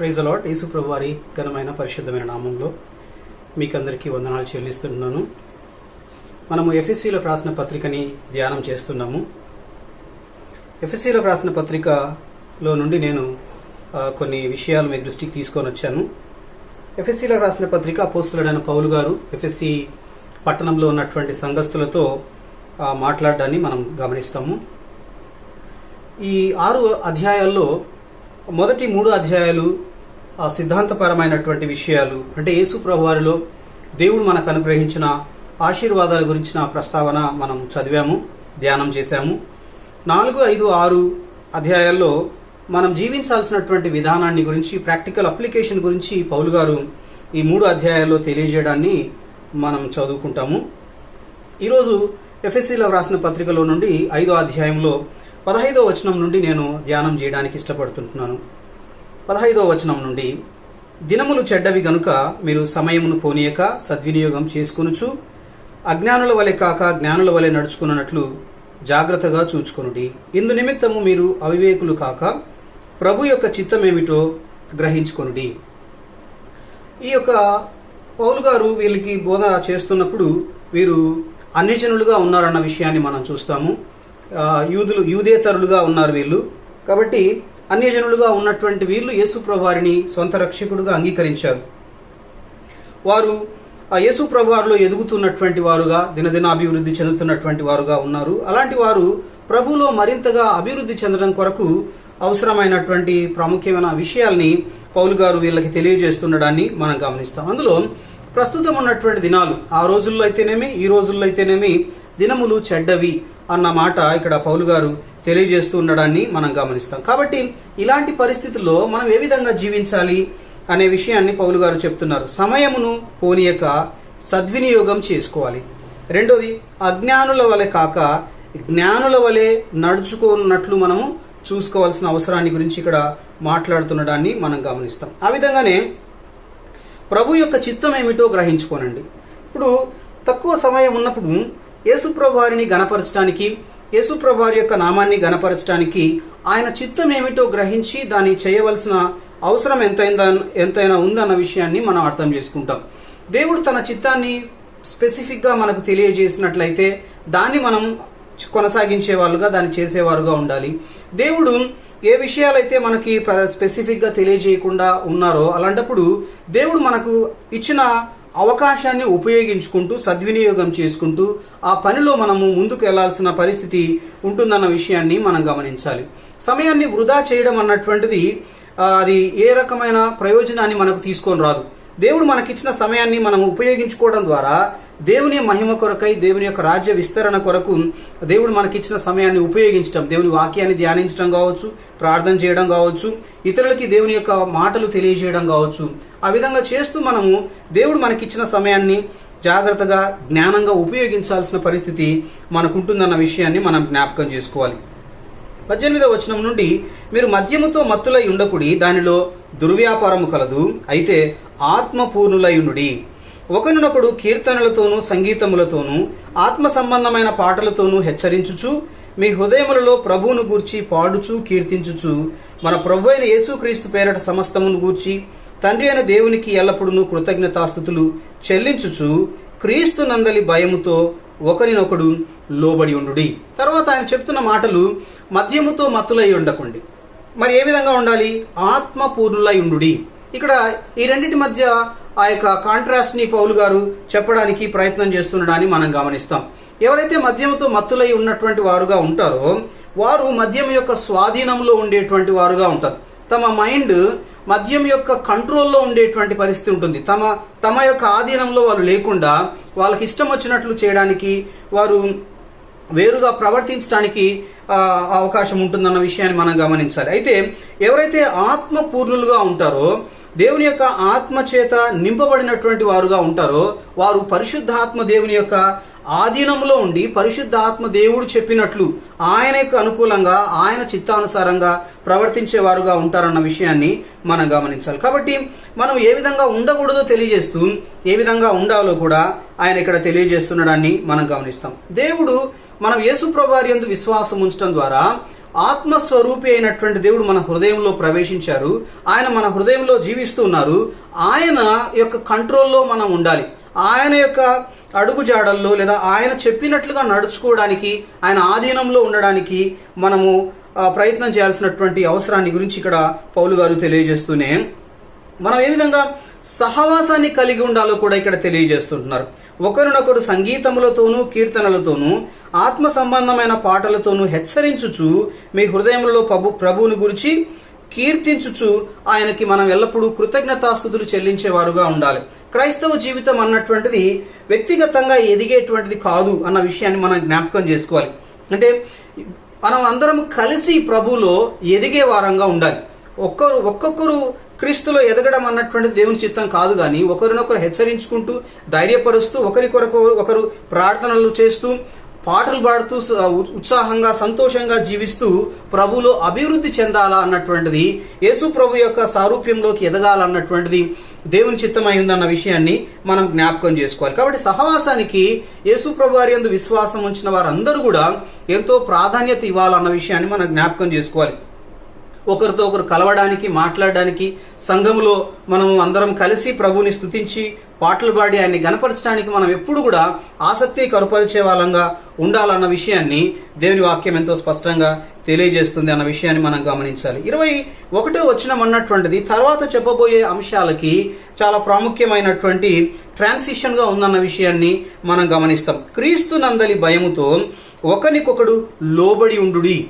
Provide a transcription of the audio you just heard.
Praise allot యేసుప్రభు వారి ఘనమైన పరిశుద్ధమైన నామంలో మీకందరికీ వందనాలు చెల్లిస్తున్నాను. మనము ఎఫ్ఎస్సీలో రాసిన పత్రికని ధ్యానం చేస్తున్నాము. ఎఫ్ఎస్సీలో రాసిన పత్రికలో నుండి నేను కొన్ని విషయాలు మీ దృష్టికి తీసుకొని వచ్చాను. ఎఫ్ఎస్సీలో రాసిన పత్రిక పోస్టులడైన పౌలు గారు ఎఫ్ఎస్సి పట్టణంలో ఉన్నటువంటి సంఘస్థులతో మాట్లాడడాన్ని మనం గమనిస్తాము. ఈ ఆరు అధ్యాయాల్లో మొదటి మూడు అధ్యాయాలు ఆ సిద్ధాంతపరమైనటువంటి విషయాలు. అంటే యేసు ప్రభువారిలో దేవుడు మనకు అనుగ్రహించిన ఆశీర్వాదాల గురించిన ప్రస్తావన మనం చదివాము ధ్యానం చేశాము. నాలుగు ఐదు ఆరు అధ్యాయాల్లో మనం జీవించాల్సినటువంటి విధానాన్ని గురించి ప్రాక్టికల్ అప్లికేషన్ గురించి పౌలు గారు ఈ మూడు అధ్యాయాల్లో తెలియజేయడాన్ని మనం చదువుకుంటాము. ఈరోజు ఎఫ్ఎస్సిలో రాసిన పత్రికలో నుండి ఐదో అధ్యాయంలో పదహైదో వచనం నుండి నేను ధ్యానం చేయడానికి ఇష్టపడుతుంటున్నాను. పదహైదో వచనం నుండి దినములు చెడ్డవి గనుక మీరు సమయమును పోనీయక సద్వినియోగం చేసుకొనుచు అజ్ఞానుల వలె కాక జ్ఞానుల వలె నడుచుకున్నట్లు జాగ్రత్తగా చూచుకొనుడి. ఇందు నిమిత్తము మీరు అవివేకులు కాక ప్రభు యొక్క చిత్తమేమిటో గ్రహించుకొనుడి. ఈ యొక్క పౌలు గారు వీళ్ళకి బోధ చేస్తున్నప్పుడు వీరు అన్యజనులుగా ఉన్నారన్న విషయాన్ని మనం చూస్తాము. యూదులు యూదేతరులుగా ఉన్నారు వీళ్ళు. కాబట్టి అన్యజనులుగా ఉన్నటువంటి వీళ్ళు యేసుప్రభు వారిని సొంత రక్షకుడుగా అంగీకరించారు. వారు ఆ యేసుప్రభు వారిలో ఎదుగుతున్నటువంటి వారుగా దినదిన అభివృద్ధి చెందుతున్నటువంటి వారుగా ఉన్నారు. అలాంటి వారు ప్రభులో మరింతగా అభివృద్ధి చెందడం కొరకు అవసరమైనటువంటి ప్రాముఖ్యమైన విషయాల్ని పౌలు గారు వీళ్ళకి తెలియజేస్తుండడాన్ని మనం గమనిస్తాం. అందులో ప్రస్తుతం ఉన్నటువంటి దినాలు ఆ రోజుల్లో అయితేనేమి ఈ రోజుల్లో అయితేనేమి దినములు చెడ్డవి అన్న మాట ఇక్కడ పౌలు గారు తెలియజేస్తూ ఉండడాన్ని మనం గమనిస్తాం. కాబట్టి ఇలాంటి పరిస్థితుల్లో మనం ఏ విధంగా జీవించాలి అనే విషయాన్ని పౌలు గారు చెప్తున్నారు. సమయమును పోనీయక సద్వినియోగం చేసుకోవాలి. రెండోది అజ్ఞానుల వలె కాక జ్ఞానుల వలె నడుచుకున్నట్లు మనము చూసుకోవాల్సిన అవసరాన్ని గురించి ఇక్కడ మాట్లాడుతుండడాన్ని మనం గమనిస్తాం. ఆ విధంగానే ప్రభు యొక్క చిత్తం ఏమిటో గ్రహించుకోనండి. ఇప్పుడు తక్కువ సమయం ఉన్నప్పుడు యేసుప్రభు వారిని గణపరచడానికి యేసుప్రభారి యొక్క నామాన్ని గణపరచడానికి ఆయన చిత్తం ఏమిటో గ్రహించి దాన్ని చేయవలసిన అవసరం ఎంతైందా ఎంతైనా ఉందన్న విషయాన్ని మనం అర్థం చేసుకుంటాం. దేవుడు తన చిత్తాన్ని స్పెసిఫిక్గా మనకు తెలియజేసినట్లయితే దాన్ని మనం కొనసాగించే వాళ్ళుగా దాన్ని చేసేవారుగా ఉండాలి. దేవుడు ఏ విషయాలైతే మనకి ప్ర- స్పెసిఫిక్గా తెలియజేయకుండా ఉన్నారో అలాంటప్పుడు దేవుడు మనకు ఇచ్చిన అవకాశాన్ని ఉపయోగించుకుంటూ సద్వినియోగం చేసుకుంటూ ఆ పనిలో మనము ముందుకు వెళ్ళాల్సిన పరిస్థితి ఉంటుందన్న విషయాన్ని మనం గమనించాలి. సమయాన్ని వృధా చేయడం అన్నటువంటిది అది ఏ రకమైన ప్రయోజనాన్ని మనకు తీసుకొని రాదు. దేవుడు మనకిచ్చిన సమయాన్ని మనం ఉపయోగించుకోవడం ద్వారా దేవుని మహిమ కొరకై దేవుని యొక్క రాజ్య విస్తరణ కొరకు దేవుడు మనకిచ్చిన సమయాన్ని ఉపయోగించడం దేవుని వాక్యాన్ని ధ్యానించడం కావచ్చు ప్రార్థన చేయడం కావచ్చు ఇతరులకి దేవుని యొక్క మాటలు తెలియజేయడం కావచ్చు. ఆ విధంగా చేస్తూ మనము దేవుడు మనకిచ్చిన సమయాన్ని జాగ్రత్తగా జ్ఞానంగా ఉపయోగించాల్సిన పరిస్థితి మనకుంటుందన్న విషయాన్ని మనం జ్ఞాపకం చేసుకోవాలి. పద్దెనిమిదవ వచనం నుండి మీరు మద్యముతో మత్తులై ఉండకుడి దానిలో దుర్వ్యాపారము కలదు అయితే ఆత్మపూర్ణులై ఉండుడి. ఒకరినొకడు కీర్తనలతోనూ సంగీతములతోనూ ఆత్మ సంబంధమైన పాటలతోనూ హెచ్చరించుచు మీ హృదయములలో ప్రభువును గూర్చి పాడుచు కీర్తించుచు మన ప్రభు అయిన యేసుక్రీస్తు పేరట సమస్తమును గూర్చి తండ్రి అయిన దేవునికి ఎల్లప్పుడూ కృతజ్ఞతాస్థుతులు చెల్లించుచు క్రీస్తు నందలి భయముతో ఒకరినొకడు లోబడి ఉండుడి. తర్వాత ఆయన చెప్తున్న మాటలు మద్యముతో మత్తులై ఉండకండి. మరి ఏ విధంగా ఉండాలి? ఆత్మ పూర్ణులై ఉండుడి. ఇక్కడ ఈ రెండింటి మధ్య ఆ యొక్క కాంట్రాస్ట్ని పౌలు గారు చెప్పడానికి ప్రయత్నం చేస్తుండడాన్ని మనం గమనిస్తాం. ఎవరైతే మద్యంతో మత్తులై ఉన్నటువంటి వారుగా ఉంటారో వారు మద్యం యొక్క స్వాధీనంలో ఉండేటువంటి వారుగా ఉంటారు. తమ మైండ్ మద్యం యొక్క కంట్రోల్లో ఉండేటువంటి పరిస్థితి ఉంటుంది. తమ తమ యొక్క ఆధీనంలో వాళ్ళు లేకుండా వాళ్ళకి ఇష్టం వచ్చినట్లు చేయడానికి వారు వేరుగా ప్రవర్తించడానికి అవకాశం ఉంటుందన్న విషయాన్ని మనం గమనించాలి. అయితే ఎవరైతే ఆత్మపూర్ణులుగా ఉంటారో దేవుని యొక్క ఆత్మ చేత నింపబడినటువంటి వారుగా ఉంటారో వారు పరిశుద్ధాత్మ దేవుని యొక్క ఆధీనంలో ఉండి పరిశుద్ధ ఆత్మ దేవుడు చెప్పినట్లు ఆయనకు అనుకూలంగా ఆయన చిత్తానుసారంగా ప్రవర్తించేవారుగా ఉంటారన్న విషయాన్ని మనం గమనించాలి. కాబట్టి మనం ఏ విధంగా ఉండకూడదో తెలియజేస్తూ ఏ విధంగా ఉండాలో కూడా ఆయన ఇక్కడ తెలియజేస్తుండడాన్ని మనం గమనిస్తాం. దేవుడు మనం యేసు ప్రభారి విశ్వాసం ఉంచడం ద్వారా ఆత్మస్వరూపి అయినటువంటి దేవుడు మన హృదయంలో ప్రవేశించారు. ఆయన మన హృదయంలో జీవిస్తూ ఉన్నారు. ఆయన యొక్క కంట్రోల్లో మనం ఉండాలి. ఆయన యొక్క అడుగుజాడల్లో లేదా ఆయన చెప్పినట్లుగా నడుచుకోవడానికి ఆయన ఆధీనంలో ఉండడానికి మనము ప్రయత్నం చేయాల్సినటువంటి అవసరాన్ని గురించి ఇక్కడ పౌలు గారు తెలియజేస్తూనే మనం ఏ విధంగా సహవాసాన్ని కలిగి ఉండాలో కూడా ఇక్కడ తెలియజేస్తుంటున్నారు. ఒకరినొకరు సంగీతములతోనూ కీర్తనలతోనూ ఆత్మ సంబంధమైన పాటలతోనూ హెచ్చరించుచు మీ హృదయంలో ప్రభు ప్రభువుని గురించి కీర్తించుచు ఆయనకి మనం ఎల్లప్పుడూ కృతజ్ఞతాస్థుతులు చెల్లించేవారుగా ఉండాలి. క్రైస్తవ జీవితం అన్నటువంటిది వ్యక్తిగతంగా ఎదిగేటువంటిది కాదు అన్న విషయాన్ని మనం జ్ఞాపకం చేసుకోవాలి. అంటే మనం అందరం కలిసి ప్రభులో ఎదిగే వారంగా ఉండాలి. ఒక్కరు ఒక్కొక్కరు క్రీస్తులో ఎదగడం అన్నటువంటి దేవుని చిత్తం కాదు కానీ ఒకరినొకరు హెచ్చరించుకుంటూ ధైర్యపరుస్తూ ఒకరి కొరకు ఒకరు ప్రార్థనలు చేస్తూ పాటలు పాడుతూ ఉత్సాహంగా సంతోషంగా జీవిస్తూ ప్రభులో అభివృద్ధి చెందాలా అన్నటువంటిది యేసు ప్రభు యొక్క సారూప్యంలోకి ఎదగాలన్నటువంటిది దేవుని చిత్తమై ఉందన్న విషయాన్ని మనం జ్ఞాపకం చేసుకోవాలి. కాబట్టి సహవాసానికి యేసు ప్రభు వారి యందు విశ్వాసం ఉంచిన వారందరూ కూడా ఎంతో ప్రాధాన్యత ఇవ్వాలన్న విషయాన్ని మనం జ్ఞాపకం చేసుకోవాలి. ఒకరితో ఒకరు కలవడానికి మాట్లాడడానికి సంఘంలో మనం అందరం కలిసి ప్రభుని స్తుతించి పాటలు పాడి ఆయన్ని గనపరచడానికి మనం ఎప్పుడు కూడా ఆసక్తి కరుపరిచే వాళ్ళంగా ఉండాలన్న విషయాన్ని దేవుని వాక్యం ఎంతో స్పష్టంగా తెలియజేస్తుంది అన్న విషయాన్ని మనం గమనించాలి. ఇరవై ఒకటో వచనం అన్నటువంటిది తర్వాత చెప్పబోయే అంశాలకి చాలా ప్రాముఖ్యమైనటువంటి ట్రాన్సిషన్గా ఉందన్న విషయాన్ని మనం గమనిస్తాం. క్రీస్తు నందలి భయముతో ఒకనికొకడు లోబడి ఉండుడి.